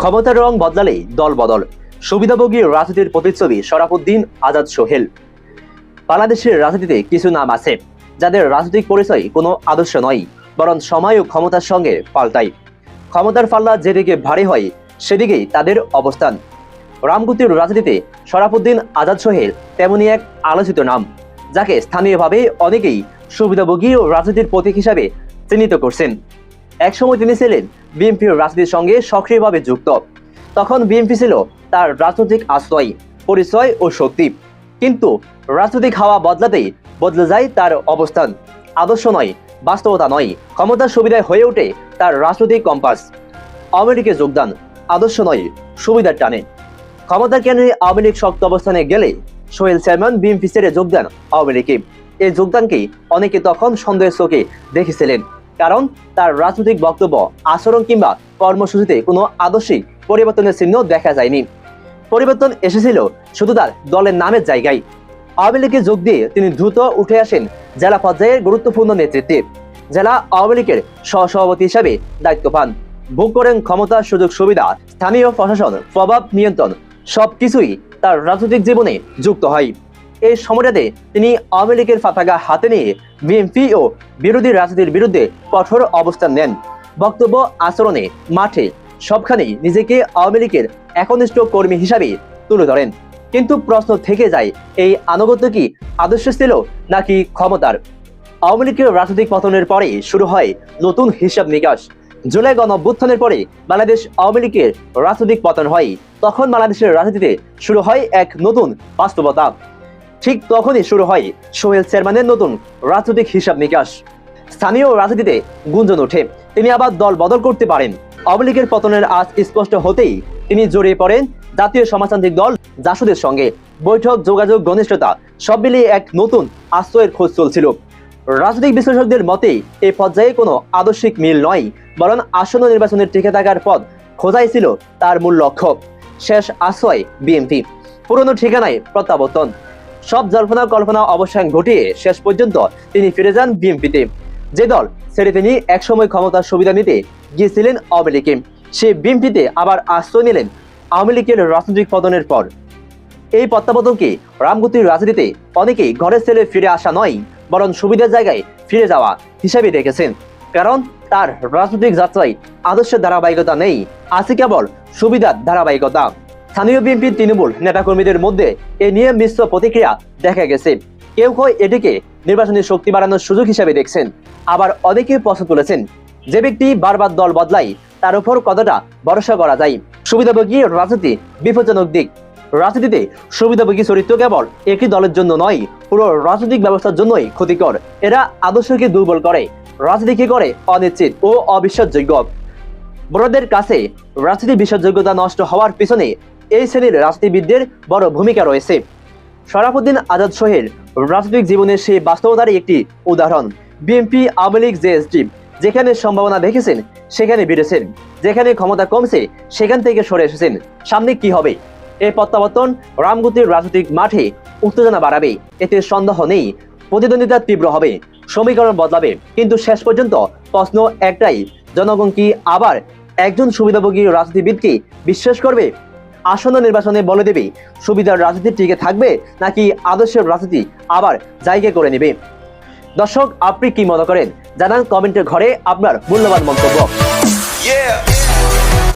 ক্ষমতার রং বদলালেই দল বদল। সুবিধাভোগী রাজনীতির প্রতিচ্ছবি শরাফুদ্দিন, আজাদ সোহেল। বাংলাদেশের রাজনীতিতে কিছু নাম আছে, যাদের রাজনৈতিক পরিচয় কোনো আদর্শ নয়, বরং সময় ও ক্ষমতার সঙ্গে পাল্টায়। ক্ষমতার পাল্লা যেদিকে ভারী হয়, সেদিকেই তাদের অবস্থান। রামগতির রাজনীতিতে শরাফুদ্দিন, আজাদ সোহেল তেমনি এক আলোচিত নাম, যাকে স্থানীয়ভাবে অনেকেই সুবিধাভোগী ও রাজনীতির প্রতীক হিসাবে চিহ্নিত করছেন। একসময় তিনি ছিলেন বিএনপির রাজনীতির সঙ্গে সক্রিয়ভাবে যুক্ত। তখন বিএনপি ছিল তার রাজনৈতিক আশ্রয়, পরিচয় ও শক্তি। কিন্তু রাজনৈতিক হাওয়া বদলাতেই বদলে যায় তার অবস্থান। আদর্শ নয়, বাস্তবতা নয়, ক্ষমতার সুবিধায় হয়ে ওঠে তার রাজনৈতিক কম্পাস। আওয়ামী যোগদান আদর্শ নয়, সুবিধার টানে। ক্ষমতার কেন্দ্রে আওয়ামী লীগ শক্ত অবস্থানে গেলে সোহেল চেয়ারম্যান বিএনপি ছেড়ে যোগ দেন আওয়ামী লীগে এই যোগদানকে অনেকে তখন সন্দেহের চোখে দেখেছিলেন। কারণ তার রাজনৈতিক বক্তব্য, আচরণ কিংবা কর্মসূচিতে কোনো আদর্শিক পরিবর্তনের চিহ্ন দেখা যায়নি। পরিবর্তন এসেছিল শুধু তার দলের নামের জায়গায়। আওয়ামী লীগে যোগ দিয়ে তিনি দ্রুত উঠে আসেন জেলা পর্যায়ে গুরুত্বপূর্ণ নেতৃত্বে। জেলা আওয়ামী লীগের সহসভাপতি হিসাবে দায়িত্ব পান। ভোগ করেন ক্ষমতা, সুযোগ, সুবিধা, স্থানীয় প্রশাসন, প্রভাব নিয়ন্ত্রণ, সবকিছুই তার রাজনৈতিক জীবনে যুক্ত হয়। এই সময়টাতে তিনি আওয়ামী লীগের পতাকা হাতে নিয়ে বিএনপি ও বিরোধী রাজনীতির বিরুদ্ধে কঠোর অবস্থান নেন। বক্তব্য আচরণে মাঠে সবখানেই নিজেকে আওয়ামী লীগের একনিষ্ঠ কর্মী হিসাবে তুলে ধরেন। কিন্তু প্রশ্ন থেকে যায়, এই আনুগত্য কি আদর্শ ছিল নাকি ক্ষমতার? আওয়ামী লীগের রাজনৈতিক পতনের পরে শুরু হয় নতুন হিসাব নিকাশ। জুলাই গণ অভ্যুত্থানের পরে বাংলাদেশ আওয়ামী লীগের রাজনৈতিক পতন হয়। তখন বাংলাদেশের রাজনীতিতে শুরু হয় এক নতুন বাস্তবতা। ঠিক তখনই শুরু হয় সোহেল চেয়ারম্যানের নতুন রাজনৈতিক হিসাব নিকাশ। স্থানীয় রাজনীতিতে গুঞ্জন ওঠে। তিনি আবার দল বদল করতে পারেন। আওয়ামী লীগের পতনের আজ স্পষ্ট হতেই তিনি জড়িয়ে পড়েন জাতীয় সমাজতান্ত্রিক দল জাসুদের সঙ্গে। বৈঠক, যোগাযোগ, ঘনিষ্ঠতা সব মিলিয়ে এক নতুন আশ্রয়ের খোঁজ চলছিল। রাজনৈতিক বিশ্লেষকদের মতে এই পর্যায়ে কোনো আদর্শিক মিল নয়, বরং আসন্ন নির্বাচনের টিকে থাকার পথ খোঁজাই ছিল তার মূল লক্ষ্য। শেষ আশ্রয় বিএনপি। পুরনো ঠিকানায় প্রত্যাবর্তন। সব জল্পনা কল্পনা অবসান ঘটিয়ে শেষ পর্যন্ত তিনি ফিরে যান বিএনপিতে যে দল ছেড়ে তিনি একসময় ক্ষমতার সুবিধা নিতে গিয়েছিলেন আওয়ামী লীগে সে বিএনপিতে আবার আশ্রয় নিলেন আওয়ামী লীগের রাজনৈতিক পতনের পর। এই প্রত্যাবর্তনকে রামগতির রাজনীতিতে অনেকেই ঘরের ছেলে ফিরে আসা নয়, বরং সুবিধার জায়গায় ফিরে যাওয়া হিসেবে দেখেছেন। কারণ তার রাজনৈতিক যাত্রায় আদর্শের ধারাবাহিকতা নেই আছে কেবল সুবিধার ধারাবাহিকতা। স্থানীয় বিএনপি তৃণমূল নেতাকর্মীদের মধ্যে এ নিয়ে মিশ্র প্রতিক্রিয়া দেখা গেছে। কেউ কেউ এটিকে নির্বাচনী শক্তি বাড়ানোর সুযোগ হিসেবে দেখছেন। আবার অনেকে প্রশ্ন তুলেছেন, যে ব্যক্তি বারবার দল বদলায় তার উপর কতটা ভরসা করা যায়? সুবিধাভোগী রাজনীতি বিপজ্জনক দিক। রাজনীতিতে সুবিধাভোগী চরিত্র কেবল একটি দলের জন্য নয়, পুরো রাজনৈতিক ব্যবস্থার জন্যই ক্ষতিকর। এরা আদর্শকে দুর্বল করে। রাজনীতিকে করে? অনিশ্চিত ও অবিশ্বাসযোগ্য। বড়দের কাছে রাজনীতি বিশ্বাসযোগ্যতা নষ্ট হওয়ার পিছনে এই শ্রেণির রাজনীতিবিদদের বড় ভূমিকা রয়েছে। শরাফুদ্দিন আজাদ সোহেল রাজনৈতিক জীবনের সেই বাস্তবতারই একটি উদাহরণ। বিএনপি, আওয়ামী লীগ, জেএসডি যেখানে সম্ভাবনা দেখেছেন, সেখানে বেড়েছেন। যেখানে ক্ষমতা কমছে, সেখান থেকে সরে এসেছেন। সামনে কি হবে? এই প্রত্যাবর্তন রামগতির রাজনৈতিক মাঠে উত্তেজনা বাড়াবে। এতে সন্দেহ নেই, প্রতিদ্বন্দ্বিতা তীব্র হবে, সমীকরণ বদলাবে। কিন্তু শেষ পর্যন্ত প্রশ্ন একটাই, জনগণ কি আবার একজন সুবিধাভোগী রাজনীতিবিদকে বিশ্বাস করবে? আসন্ন নির্বাচনে বলে দেবে সুবিধার রাজনীতি টিকে থাকবে নাকি আদর্শের রাজনীতি আবার জায়গা করে নেবে দর্শক, আপনি কি মনে করেন জানান কমেন্টের ঘরে আপনার মূল্যবান মন্তব্য.